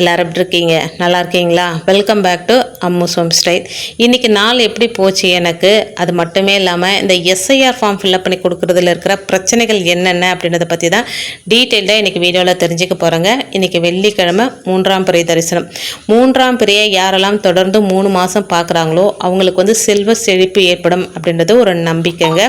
எல்லாரும் எப்படி இருக்கீங்க? நல்லா இருக்கீங்களா? Welcome back to Ammu's home style இன்றைக்கி நாள் எப்படி போச்சு எனக்கு? அது மட்டுமே இல்லாமல் இந்த எஸ்ஐஆர் ஃபார்ம் ஃபில்அப் பண்ணி கொடுக்குறதுல இருக்கிற பிரச்சனைகள் என்னென்ன அப்படின்றத பற்றி தான் டீட்டெயில்டாக இன்றைக்கி வீடியோவில் தெரிஞ்சுக்க போகிறோங்க இன்றைக்கி வெள்ளிக்கிழமை மூன்றாம் பிரிய தரிசனம். மூன்றாம் பிறையை யாரெல்லாம் தொடர்ந்து மூணு மாதம் பார்க்குறாங்களோ அவங்களுக்கு வந்து செல்வ செழிப்பு ஏற்படும் அப்படின்றது ஒரு நம்பிக்கைங்க.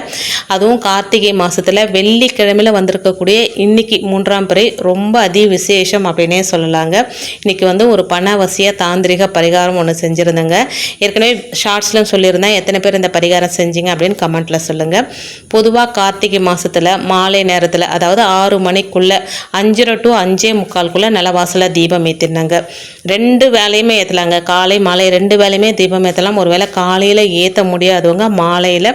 அதுவும் கார்த்திகை மாதத்தில் வெள்ளிக்கிழமையில் வந்திருக்கக்கூடிய இன்றைக்கி மூன்றாம் பிறை ரொம்ப அதி விசேஷம் அப்படின்னே சொல்லலாங்க. இன்றைக்கி வந்து ஒரு பணவசிய தாந்திரிக பரிகாரம் ஒன்று செஞ்சுருந்தேங்க. ஏற்கனவே ஷார்ட்ஸ்லாம் சொல்லியிருந்தேன் எத்தனை பேர் இந்த பரிகாரம் செஞ்சீங்க அப்படின்னு கமெண்ட்டில் சொல்லுங்கள் பொதுவாக கார்த்திகை மாதத்தில் மாலை நேரத்தில் அதாவது ஆறு மணிக்குள்ளே அஞ்சரை டு அஞ்சே முக்கால்குள்ளே நிலவாசலில் தீபம் ஏற்றினாங்க ரெண்டு வேலையுமே ஏற்றலாங்க காலை மாலை ரெண்டு வேலையுமே தீபம் ஏற்றலாம் ஒரு வேளை காலையில் ஏற்ற முடியாதவங்க மாலையில்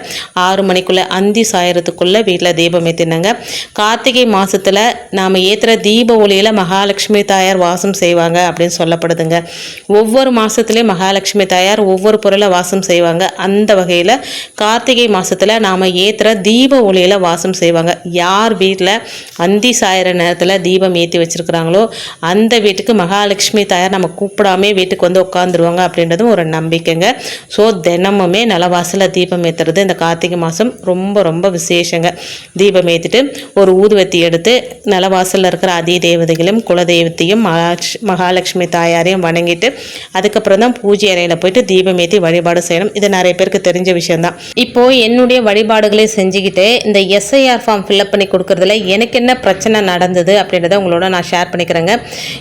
ஆறு மணிக்குள்ளே அந்தி சாயறதுக்குள்ளே வீட்டில் தீபம் ஏற்றினாங்க கார்த்திகை மாதத்தில் நாம் ஏற்றுற தீப ஒளியில் மகாலட்சுமி தாயார் வாசம் செய்வாங்க. அப்படின்னு சொல்லப்படுதுங்க. ஒவ்வொரு மாதத்துலேயும் மகாலட்சுமி தாயார் ஒவ்வொரு பொருளை வாசம் செய்வாங்க. அந்த வகையில் கார்த்திகை மாதத்தில் நாம் ஏற்றுற தீப ஒளியில் வாசம் செய்வாங்க. யார் வீட்டில் அந்தி சாயிற நேரத்தில் தீபம் ஏற்றி வச்சுருக்கிறாங்களோ அந்த வீட்டுக்கு மகாலட்சுமி தாயார் நம்ம கூப்பிடாமே வீட்டுக்கு வந்து உட்காந்துருவாங்க அப்படின்றதும் ஒரு நம்பிக்கைங்க. ஸோ தினமுமே நிலவாசலில் தீபம் ஏற்றுறது இந்த கார்த்திகை மாதம் ரொம்ப ரொம்ப விசேஷங்க. தீபம் ஏற்றிட்டு ஒரு ஊதுவத்தி எடுத்து நலவாசலில் இருக்கிற அதி தேவதைகளையும் குலதெய்வத்தையும் மகா மகாலட்சுமி தாயாரையும் வணங்கிட்டு அதுக்கப்புறம் தான் பூஜை அறையில் போயிட்டு தீபம் ஏற்றி வழிபாடு செய்யணும். இது நிறைய பேருக்கு தெரிஞ்ச விஷயம்தான். இப்போது என்னுடைய வழிபாடுகளை செஞ்சுக்கிட்டு இந்த எஸ்ஐஆர் ஃபார்ம் ஃபில்அப் பண்ணி கொடுக்குறதுல எனக்கு என்ன பிரச்சனை நடந்தது அப்படின்றத உங்களோட நான் ஷேர் பண்ணிக்கிறேங்க.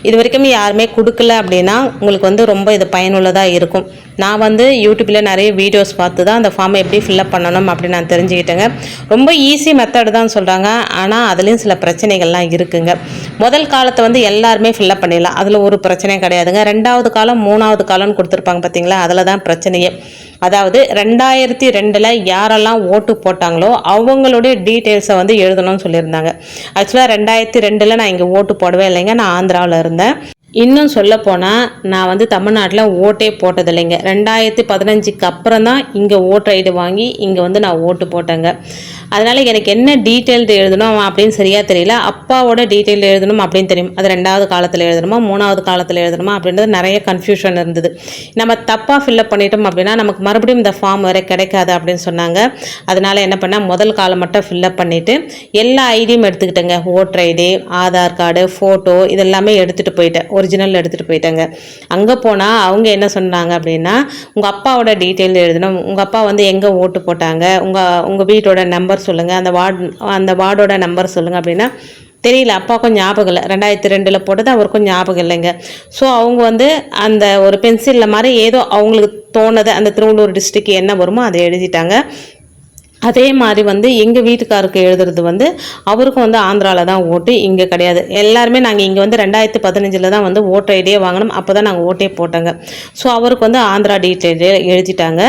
இது வரைக்கும் யாருமே கொடுக்கல அப்படின்னா உங்களுக்கு வந்து ரொம்ப இது பயனுள்ளதாக இருக்கும். நான் வந்து யூடியூப்பில் நிறைய வீடியோஸ் பார்த்து தான் அந்த ஃபார்மை எப்படி ஃபில்அப் பண்ணணும் அப்படின்னு நான் தெரிஞ்சுக்கிட்டேங்க. ரொம்ப ஈஸி மெத்தடு தான் சொல்கிறாங்க ஆனால் அதுலேயும் சில பிரச்சனைகள்லாம் இருக்குங்க. முதல் காலத்தை வந்து எல்லாருமே ஃபில்லப் பண்ணிடலாம். அதில் ஒரு பிரச்சனையும் கிடையாதுங்க. ரெண்டாவது காலம் மூணாவது காலம்னு கொடுத்துருப்பாங்க பார்த்தீங்களா அதில் தான் பிரச்சனையே. அதாவது ரெண்டாயிரத்தி ரெண்டில் யாரெல்லாம் ஓட்டு போட்டாங்களோ அவங்களுடைய டீட்டெயில்ஸை வந்து எழுதணும்னு சொல்லியிருந்தாங்க. ஆக்சுவலாக ரெண்டாயிரத்தி ரெண்டில் நான் இங்கே ஓட்டு போடவே இல்லைங்க. நான் ஆந்திராவில் இருந்தேன். இன்னும் சொல்லப்போனால் நான் வந்து தமிழ்நாட்டில் ஓட்டே போட்டதில்லைங்க. ரெண்டாயிரத்தி பதினஞ்சுக்கு அப்புறம் தான் இங்கே ஓட்டு ஐடி வாங்கி இங்கே வந்து நான் ஓட்டு போட்டேங்க. அதனால் எனக்கு என்ன டீட்டெயில் எழுதணும் அப்படின்னு சரியாக தெரியல. அப்பாவோட டீட்டெயில் எழுதணும் அப்படின்னு தெரியும். அது ரெண்டாவது காலத்தில் எழுதணுமா மூணாவது காலத்தில் எழுதணுமா அப்படின்றது நிறைய கன்ஃபியூஷன் இருந்தது. நம்ம தப்பாக ஃபில்அப் பண்ணிட்டோம் அப்படின்னா நமக்கு மறுபடியும் இந்த ஃபார்ம் வேறு கிடைக்காது அப்படின்னு சொன்னாங்க. அதனால் என்ன பண்ணால் முதல் காலம் மட்டும் ஃபில்அப் பண்ணிவிட்டு எல்லா ஐடியும் எடுத்துக்கிட்டேங்க. Voter ID Aadhaar card photo இதெல்லாமே எடுத்துகிட்டு போயிட்டேன். ஒரிஜினல் எடுத்துகிட்டு போயிட்டேங்க. அங்கே போனால் அவங்க என்ன சொன்னாங்க அப்படின்னா உங்கள் அப்பாவோட டீட்டெயில் எழுதணும் உங்கள் அப்பா வந்து எங்கே ஓட்டு போட்டாங்க? உங்கள் உங்கள் வீட்டோட நம்பர் சொல்லுங்கள் அந்த வார்டு அந்த வார்டோட நம்பர் சொல்லுங்கள் அப்படின்னா தெரியல அப்பாவுக்கும் ஞாபகம் இல்லை. ரெண்டாயிரத்தி ரெண்டில் போட்டது அவருக்கும் ஞாபகம் இல்லைங்க. ஸோ அவங்க வந்து அந்த ஒரு பென்சிலில் மாதிரி ஏதோ அவங்களுக்கு தோணுது அந்த திருவள்ளூர் டிஸ்ட்ரிக்ட் என்ன வருமோ அதை எழுதிட்டாங்க. அதே மாதிரி வந்து எங்கள் வீட்டுக்காருக்கு எழுதுறது வந்து அவருக்கும் வந்து ஆந்திராவில் தான் ஓட்டு இங்கே கிடையாது. எல்லாருமே நாங்கள் இங்கே வந்து ரெண்டாயிரத்து பதினஞ்சில் தான் வந்து ஓட்டர் ஐடியே வாங்கினோம் அப்போ தான் நாங்கள் ஓட்டே போட்டோங்க. ஸோ அவருக்கு வந்து ஆந்திரா டீட்டெயில் எழுதிட்டாங்க.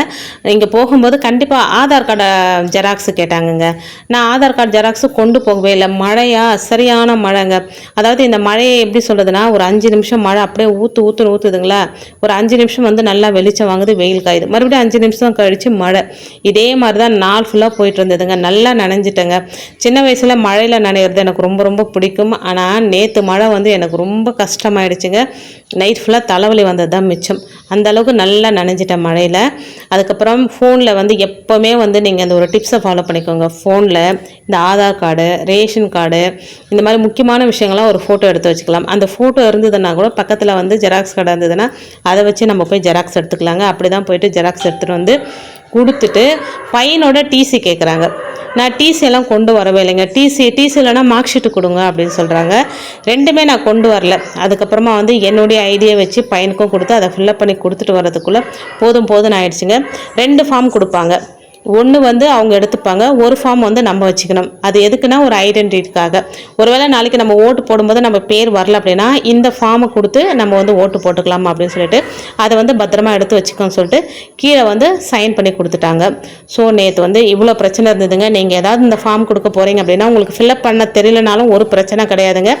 இங்கே போகும்போது கண்டிப்பாக ஆதார் கார்டை ஜெராக்ஸ் கேட்டாங்கங்க. நான் ஆதார் கார்டு ஜெராக்ஸு கொண்டு போகவே இல்லை. மழையா? சரியான மழைங்க. அதாவது இந்த மழையை எப்படி சொல்கிறதுனா ஒரு அஞ்சு நிமிஷம் மழை அப்படியே ஊற்று ஊற்றுன்னு ஊற்றுதுங்களா ஒரு அஞ்சு நிமிஷம் வந்து நல்லா வெளிச்சம் வாங்குது வெயில் காயுது. மறுபடியும் அஞ்சு நிமிஷம் கழித்து மழை. இதே மாதிரி தான் நாள் ஃபுல்லாக போயிட்டு இருந்ததுங்க நல்லா நனைஞ்சிட்டேங்க. சின்ன வயசில் மழையில் நனையிறது எனக்கு ரொம்ப ரொம்ப பிடிக்கும். ஆனால் நேற்று மழை வந்து எனக்கு ரொம்ப கஷ்டமாயிடுச்சுங்க. நைட் ஃபுல்லாக தலைவலி வந்தது தான் மிச்சம். அந்த அளவுக்கு நல்லா நனைஞ்சிட்டேன் மழையில். அதுக்கப்புறம் ஃபோனில் வந்து எப்போவுமே வந்து நீங்கள் அந்த ஒரு டிப்ஸை ஃபாலோ பண்ணிக்கோங்க. ஃபோனில் இந்த ஆதார் கார்டு ரேஷன் கார்டு இந்த மாதிரி முக்கியமான விஷயங்கள்லாம் ஒரு ஃபோட்டோ எடுத்து வச்சுக்கலாம். அந்த ஃபோட்டோ இருந்ததுன்னா கூட பக்கத்தில் வந்து ஜெராக்ஸ் கடை இருந்ததுன்னா அதை வச்சு நம்ம போய் ஜெராக்ஸ் எடுத்துக்கலாங்க. அப்படி தான் போயிட்டு ஜெராக்ஸ் எடுத்துகிட்டு வந்து கொடுத்துட்டு பையனோட டிசி கேட்குறாங்க நான் டிசி எல்லாம் கொண்டு வரவே இல்லைங்க. டிசி டிசி இல்லைனா மார்க் ஷீட்டு கொடுங்க அப்படின்னு சொல்கிறாங்க ரெண்டுமே நான் கொண்டு வரல. அதுக்கப்புறமா வந்து என்னுடைய ஐடியா வச்சு பையனுக்கும் கொடுத்து அதை ஃபில்லப் பண்ணி கொடுத்துட்டு வரதுக்குள்ளே போதும் போதும்னு ஆயிடுச்சுங்க. ரெண்டு ஃபார்ம் கொடுப்பாங்க. ஒன்று வந்து அவங்க எடுத்துப்பாங்க ஒரு ஃபார்ம் வந்து நம்ம வச்சுக்கணும். அது எதுக்குன்னா ஒரு ஐடென்டிட்டிக்காக ஒருவேளை நாளைக்கு நம்ம ஓட்டு போடும்போது நம்ம பேர் வரல அப்படின்னா இந்த ஃபார்மை கொடுத்து நம்ம வந்து ஓட்டு போட்டுக்கலாம் அப்படின்னு சொல்லிட்டு அதை வந்து பத்திரமா எடுத்து வச்சுக்கோன்னு சொல்லிட்டு கீழே வந்து சைன் பண்ணி கொடுத்துட்டாங்க. ஸோ நேற்று வந்து இவ்வளோ பிரச்சனை இருந்ததுங்க. நீங்கள் ஏதாவது இந்த ஃபார்ம் கொடுக்க போகிறீங்க அப்படின்னா உங்களுக்கு ஃபில்அப் பண்ண தெரியலனாலும் ஒரு பிரச்சனை கிடையாதுங்க.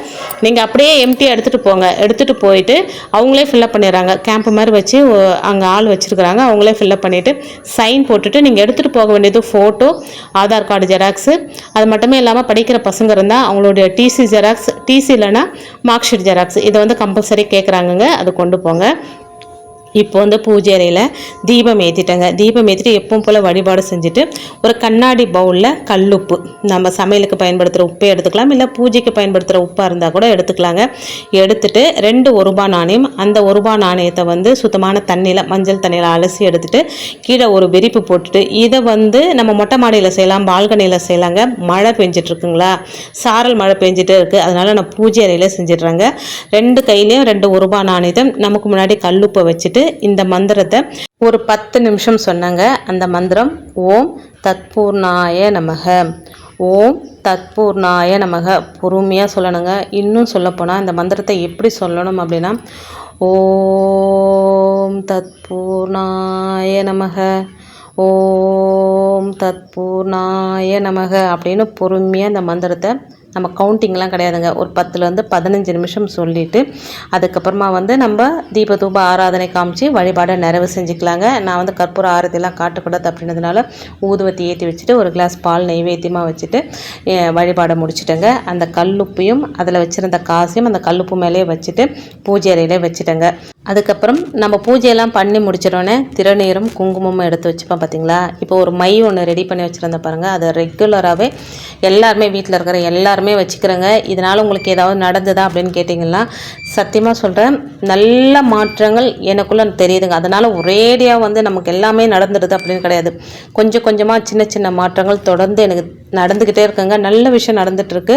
நீங்கள் அப்படியே எம்டியாக எடுத்துகிட்டு போங்க. எடுத்துகிட்டு போயிட்டு அவங்களே ஃபில்அப் பண்ணிடுறாங்க. கேம்ப் மாதிரி வச்சு அங்கே ஆள் வச்சுருக்குறாங்க. அவங்களே ஃபில்அப் பண்ணிவிட்டு சைன் போட்டுட்டு நீங்கள் எடுத்துகிட்டு எடுத்துகிட்டு போக வேண்டியது ஃபோட்டோ ஆதார் கார்டு ஜெராக்ஸு அது மட்டுமே இல்லாமல் படிக்கிற பசங்க இருந்தால் அவங்களுடைய டிசி ஜெராக்ஸ் டிசி இல்லைன்னா மார்க் ஷீட் ஜெராக்ஸ் இதை வந்து கம்பல்சரி கேட்குறாங்கங்க அது கொண்டு போங்க. இப்போ வந்து பூஜை அறையில் தீபம் ஏற்றிட்டேங்க தீபம் ஏற்றிட்டு எப்பவும் போல் வழிபாடு செஞ்சுட்டு ஒரு கண்ணாடி பவுலில் கல்லுப்பு. நம்ம சமையலுக்கு பயன்படுத்துகிற உப்பை எடுத்துக்கலாம். இல்லை பூஜைக்கு பயன்படுத்துகிற உப்பாக இருந்தால் கூட எடுத்துக்கலாங்க. எடுத்துட்டு ரெண்டு ஒரு நாணயம் அந்த ஒரு நாணயத்தை வந்து சுத்தமான தண்ணியில் மஞ்சள் தண்ணியில் அலசி எடுத்துட்டு கீழே ஒரு விரிப்பு போட்டுட்டு இதை வந்து நம்ம மொட்டை மாடியில் செய்யலாம் பால்கனியில் செய்யலாங்க. மழை பெஞ்சிட்ருக்குங்களா? சாரல் மழை பெஞ்சிட்டே இருக்குது அதனால் நான் பூஜை அறையில் செஞ்சிடுறேங்க. ரெண்டு கையிலையும் ரெண்டு ஒரு ரூபாய் நாணயத்தை நமக்கு முன்னாடி கல்லுப்பை வச்சுட்டு இந்த மந்திரத்தை ஒரு பத்து நிமிஷம் சொன்னாங்க. அந்த மந்திரம் ஓம் தத்பூர்ணாய நமக. ஓம் தத்பூர்ணாய நமக. பொறுமையாக சொல்லணுங்க. இன்னும் சொல்லப்போனால் இந்த மந்திரத்தை எப்படி சொல்லணும் அப்படின்னா ஓம் தத்பூர்ணாய நமக. ஓம் தத்பூர்ணாய நமக அப்படின்னு பொறுமையாக இந்த மந்திரத்தை நம்ம கவுண்டிங்லாம் கிடையாதுங்க. ஒரு பத்துலேருந்து பதினஞ்சு நிமிஷம் சொல்லிவிட்டு அதுக்கப்புறமா வந்து நம்ம தீப தூப ஆராதனை காமிச்சு வழிபாடை நிறைவு செஞ்சுக்கலாங்க. நான் வந்து கற்பூர ஆரத்திலாம் காட்டக்கூடாது அப்படின்றதுனால ஊதுவத்தி ஏற்றி வச்சுட்டு ஒரு கிளாஸ் பால் நைவேத்தியமாக வச்சுட்டு வழிபாடை முடிச்சிட்டேங்க. அந்த கல்லுப்பையும் அதில் வச்சுருந்த காசையும் அந்த கல்லுப்பு மேலேயே வச்சுட்டு பூஜை அறையிலே வச்சுட்டேங்க. அதுக்கப்புறம் நம்ம பூஜையெல்லாம் பண்ணி முடிச்சிடோன்னே திருநீரும் குங்குமமும் எடுத்து வச்சுப்போம் பார்த்தீங்களா இப்போ ஒரு மை ஒன்று ரெடி பண்ணி வச்சுருந்தேன் பாருங்கள் அதை ரெகுலராகவே எல்லாருமே வீட்டில் இருக்கிற எல்லாருமே வச்சுக்கிறேங்க. இதனால் உங்களுக்கு ஏதாவது நடந்ததா அப்படின்னு கேட்டிங்கன்னா சத்தியமாக சொல்கிறேன் நல்ல மாற்றங்கள் எனக்குள்ளே தெரியுதுங்க. அதனால் ஒரேடியாக வந்து நமக்கு எல்லாமே நடந்துடுது அப்படின்னு கிடையாது. கொஞ்சம் கொஞ்சமாக சின்ன சின்ன மாற்றங்கள் தொடர்ந்து எனக்கு நடந்துக்கிட்டே இருக்குங்க. நல்ல விஷயம் நடந்துகிட்ருக்கு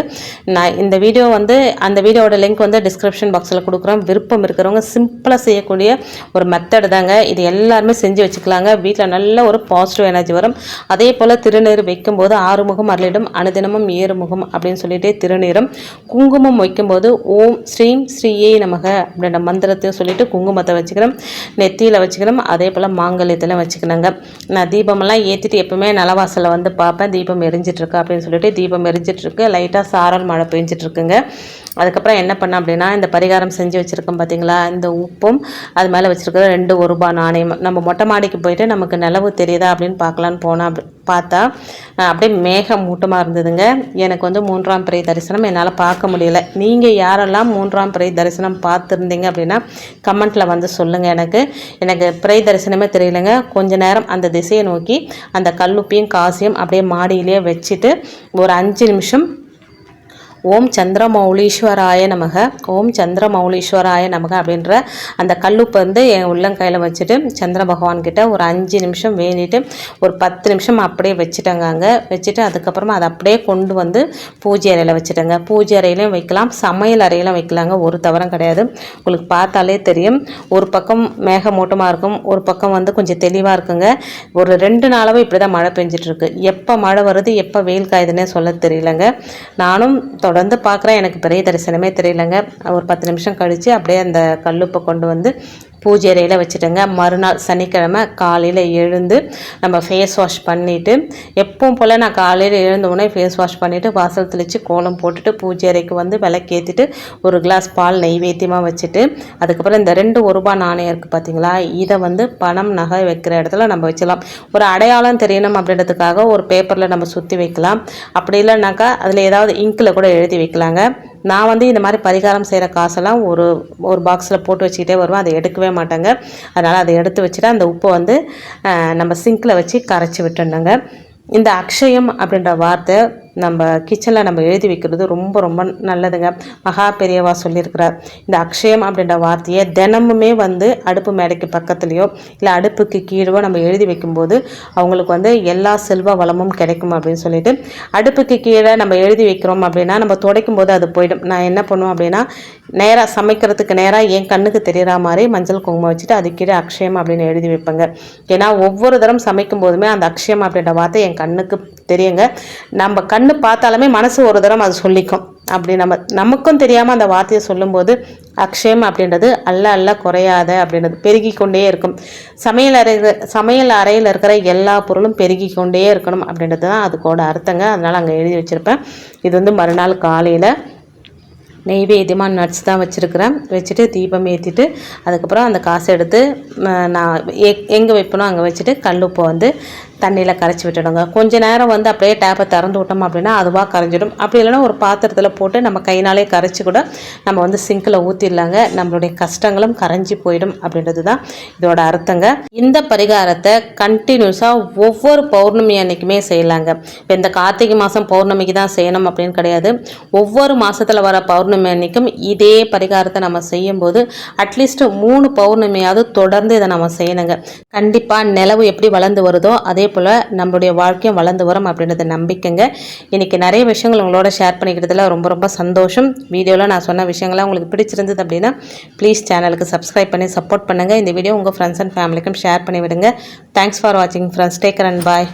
நான் இந்த வீடியோ வந்து அந்த வீடியோவோட லிங்க் வந்து டிஸ்கிரிப்ஷன் பாக்ஸில் கொடுக்குறோம். விருப்பம் இருக்கிறவங்க சிம்பிளாக செய்யக்கூடிய ஒரு மெத்தடு தாங்க. இது எல்லாருமே செஞ்சு வச்சுக்கலாங்க. வீட்டில் நல்ல ஒரு பாசிட்டிவ் எனர்ஜி வரும். அதே போல் திருநீர் வைக்கும்போது ஆறுமுகம் அருளிடும் அனுதினமும் ஏறுமுகம் அப்படின்னு சொல்லிட்டு திருநீரும் குங்குமம் வைக்கும்போது ஓம் ஸ்ரீம் ஸ்ரீயே நமக அப்படின்ற மந்திரத்தையும் சொல்லிட்டு குங்குமத்தை வச்சுக்கிறோம். நெத்தியில் வச்சுக்கிறோம். அதே போல் மாங்கல்யத்தில் வச்சுக்கணுங்க. நான் தீபமெல்லாம் ஏற்றிட்டு எப்பவுமே நலவாசலில் வந்து பார்ப்பேன். தீபம் எரிஞ்சிட்ருக்கு அப்படின்னு சொல்லிட்டு தீபம் எரிஞ்சிட்ருக்கு லைட்டாக சாரல் மழை பெஞ்சிட்ருக்குங்க அதுக்கப்புறம் என்ன பண்ணேன் அப்படின்னா இந்த பரிகாரம் செஞ்சு வச்சுருக்கோம் பார்த்தீங்களா இந்த உப்பும் அது மேலே வச்சுருக்கிற ரெண்டு ஒரு ரூபாய் நாணயம். நம்ம மொட்டை மாடிக்கு போயிட்டு நமக்கு நிலவு தெரியுதா அப்படின்னு பார்க்கலான்னு போனால் பார்த்தா அப்படியே மேகம் மூட்டமாக இருந்ததுங்க. எனக்கு வந்து மூன்றாம் பிறை தரிசனம் என்னால் பார்க்க முடியல. நீங்கள் யாரெல்லாம் மூன்றாம் பிறை தரிசனம் பார்த்துருந்தீங்க அப்படின்னா கமெண்ட்டில் வந்து சொல்லுங்கள் எனக்கு. எனக்கு பிறை தரிசனமே தெரியலங்க. கொஞ்ச நேரம் அந்த திசையை நோக்கி அந்த கல்லுப்பையும் காசியும் அப்படியே மாடியிலேயே வச்சுட்டு ஒரு அஞ்சு நிமிஷம் ஓம் சந்திரமௌலீஸ்வராய நமக ஓம் சந்திரமௌலீஸ்வராய நமக அப்படின்ற அந்த கல்லுப்பை வந்து என் உள்ளங்கையில் வச்சுட்டு சந்திர பகவான் கிட்ட ஒரு அஞ்சு நிமிஷம் வேண்டிட்டு ஒரு பத்து நிமிஷம் அப்படியே வச்சுட்டேங்க அங்கே. வச்சுட்டு அதுக்கப்புறமா அதை அப்படியே கொண்டு வந்து பூஜை அறையில் வச்சுட்டேங்க. பூஜை அறையிலையும் வைக்கலாம் சமையல் அறையிலும் வைக்கலாங்க. ஒரு தவறும் கிடையாது. உங்களுக்கு பார்த்தாலே தெரியும். ஒரு பக்கம் மேகமூட்டமாக இருக்கும் ஒரு பக்கம் வந்து கொஞ்சம் தெளிவாக இருக்குங்க. ஒரு ரெண்டு நாளாகவே இப்படி தான் மழை பெஞ்சிட்ருக்கு எப்போ மழை வருது எப்போ வெயில் காயுதுன்னே சொல்ல தெரியலங்க. நானும் தொடர்ந்து பார்க்குறேன். எனக்கு பெரிய தரிசனமே தெரியலங்க. ஒரு பத்து நிமிஷம் கழித்து அப்படியே அந்த கல்லுப்பை கொண்டு வந்து பூஜை அறையில் வச்சுட்டேங்க. மறுநாள் சனிக்கிழமை காலையில் எழுந்து நம்ம ஃபேஸ் வாஷ் பண்ணிவிட்டு எப்பவும் போல் நான் காலையில் எழுந்த உடனே ஃபேஸ் வாஷ் பண்ணிவிட்டு வாசல் தெளித்து கோலம் போட்டுட்டு பூஜை அறைக்கு வந்து விளக்கேற்றிட்டு ஒரு கிளாஸ் பால் நெய்வேத்தியமாக வச்சுட்டு அதுக்கப்புறம் இந்த ரெண்டு ஒரு ரூபாய் நாணயம் இருக்குது பார்த்தீங்களா இதை வந்து பணம் நகை வைக்கிற இடத்துல நம்ம வச்சலாம். ஒரு அடையாளம் தெரியணும் அப்படின்றதுக்காக ஒரு பேப்பரில் நம்ம சுற்றி வைக்கலாம். அப்படி இல்லைனாக்கா அதில் ஏதாவது இங்கில் கூட எழுதி வைக்கலாங்க. நான் வந்து இந்த மாதிரி பரிகாரம் செய்கிற காசெல்லாம் ஒரு ஒரு பாக்ஸில் போட்டு வச்சுக்கிட்டே வருவேன். அதை எடுக்கவே மாட்டேங்க. அதனால் அதை எடுத்து வச்சுட்டு அந்த உப்பை வந்து நம்ம சிங்கில் வச்சு கரைச்சி விட்டுணுங்க இந்த அக்ஷயம் அப்படின்ற வார்த்தை நம்ம கிச்சனில் நம்ம எழுதி வைக்கிறது ரொம்ப ரொம்ப நல்லதுங்க. மகா பெரியவா சொல்லியிருக்கிறார். இந்த அக்ஷயம் அப்படின்ற வார்த்தையை தினமுமே வந்து அடுப்பு மேடைக்கு பக்கத்துலேயோ இல்லை அடுப்புக்கு கீழோ நம்ம எழுதி வைக்கும்போது அவங்களுக்கு வந்து எல்லா செல்வ வளமும் கிடைக்கும் அப்படின்னு சொல்லிட்டு அடுப்புக்கு கீழே நம்ம எழுதி வைக்கிறோம் அப்படின்னா நம்ம துடைக்கும் போது அது போயிடும். நான் என்ன பண்ணுவோம் அப்படின்னா நேராக சமைக்கிறதுக்கு நேராக என் கண்ணுக்கு தெரியற மாதிரி மஞ்சள் குங்குமம் வச்சுட்டு அது கீழே அக்ஷயம் அப்படின்னு எழுதி வைப்பேங்க. ஏன்னா ஒவ்வொரு தரம் சமைக்கும் போதுமே அந்த அக்ஷயம் அப்படின்ற வார்த்தை என் கண்ணுக்கு தெரியுங்க. நம்ம கண் கண்ணு பார்த்தாலுமே மனசு ஒரு தரம் அது சொல்லிக்கும். அப்படி நம்ம நமக்கும் தெரியாமல் அந்த வார்த்தையை சொல்லும்போது அக்ஷயம் அப்படின்றது அல்ல அல்ல குறையாத அப்படின்றது பெருகி கொண்டே இருக்கும். சமையல் அறை சமையல் அறையில் இருக்கிற எல்லா பொருளும் பெருகி கொண்டே இருக்கணும் அப்படின்றது தான் அதுக்கோட அர்த்தங்க. அதனால் அங்கே எழுதி வச்சுருப்பேன். இது வந்து மறுநாள் காலையில் நெய்வேத்தியமாக நட்ஸ் தான் வச்சுருக்கிறேன். வச்சுட்டு தீபம் ஏற்றிட்டு அதுக்கப்புறம் அந்த காசை எடுத்து நான் நான் எங்கே வைப்பனோ அங்கே வச்சுட்டு கல்லுப்பை வந்து தண்ணியில் கரைச்சி விட்டுடுங்க. கொஞ்ச நேரம் வந்து அப்படியே டேப்பை திறந்து விட்டோம் அப்படின்னா அதுவாக கரைஞ்சிடும். அப்படி இல்லைன்னா ஒரு பாத்திரத்தில் போட்டு நம்ம கைனாலே கரைச்சி கூட நம்ம வந்து சிங்கில் ஊற்றிடலாங்க நம்மளுடைய கஷ்டங்களும் கரைஞ்சி போயிடும் அப்படின்றது தான் இதோட அர்த்தங்க. இந்த பரிகாரத்தை கண்டினியூஸாக ஒவ்வொரு பௌர்ணமி அன்னைக்குமே செய்யலாங்க. இப்போ இந்த கார்த்திகை மாதம் பௌர்ணமிக்கு தான் செய்யணும் அப்படின்னு கிடையாது. ஒவ்வொரு மாதத்தில் வர பௌர்ணமி அன்னைக்கும் இதே பரிகாரத்தை நம்ம செய்யும்போது அட்லீஸ்ட் மூணு பௌர்ணமியாவது தொடர்ந்து இதை நம்ம செய்யணுங்க. கண்டிப்பாக நிலவு எப்படி வளர்ந்து வருதோ அதே அதே போல் நம்மளுடைய வாழ்க்கையும் வளர்ந்து வரும் அப்படின்றத நம்பிக்கைங்க. இன்றைக்கி நிறைய விஷயங்கள் உங்களோட ஷேர் பண்ணிக்கிட்டதில் ரொம்ப ரொம்ப சந்தோஷம். வீடியோவில் நான் சொன்ன விஷயங்கள்லாம் உங்களுக்கு பிடிச்சிருந்தது அப்படின்னா ப்ளீஸ் சேனலுக்கு சப்ஸ்கிரைப் பண்ணி சப்போர்ட் பண்ணுங்கள் இந்த வீடியோ உங்கள் ஃப்ரெண்ட்ஸ் அண்ட் ஃபேமிலிக்கும் ஷேர் பண்ணி விடுங்க தேங்க்ஸ் ஃபார் வாட்சிங் friends take care and bye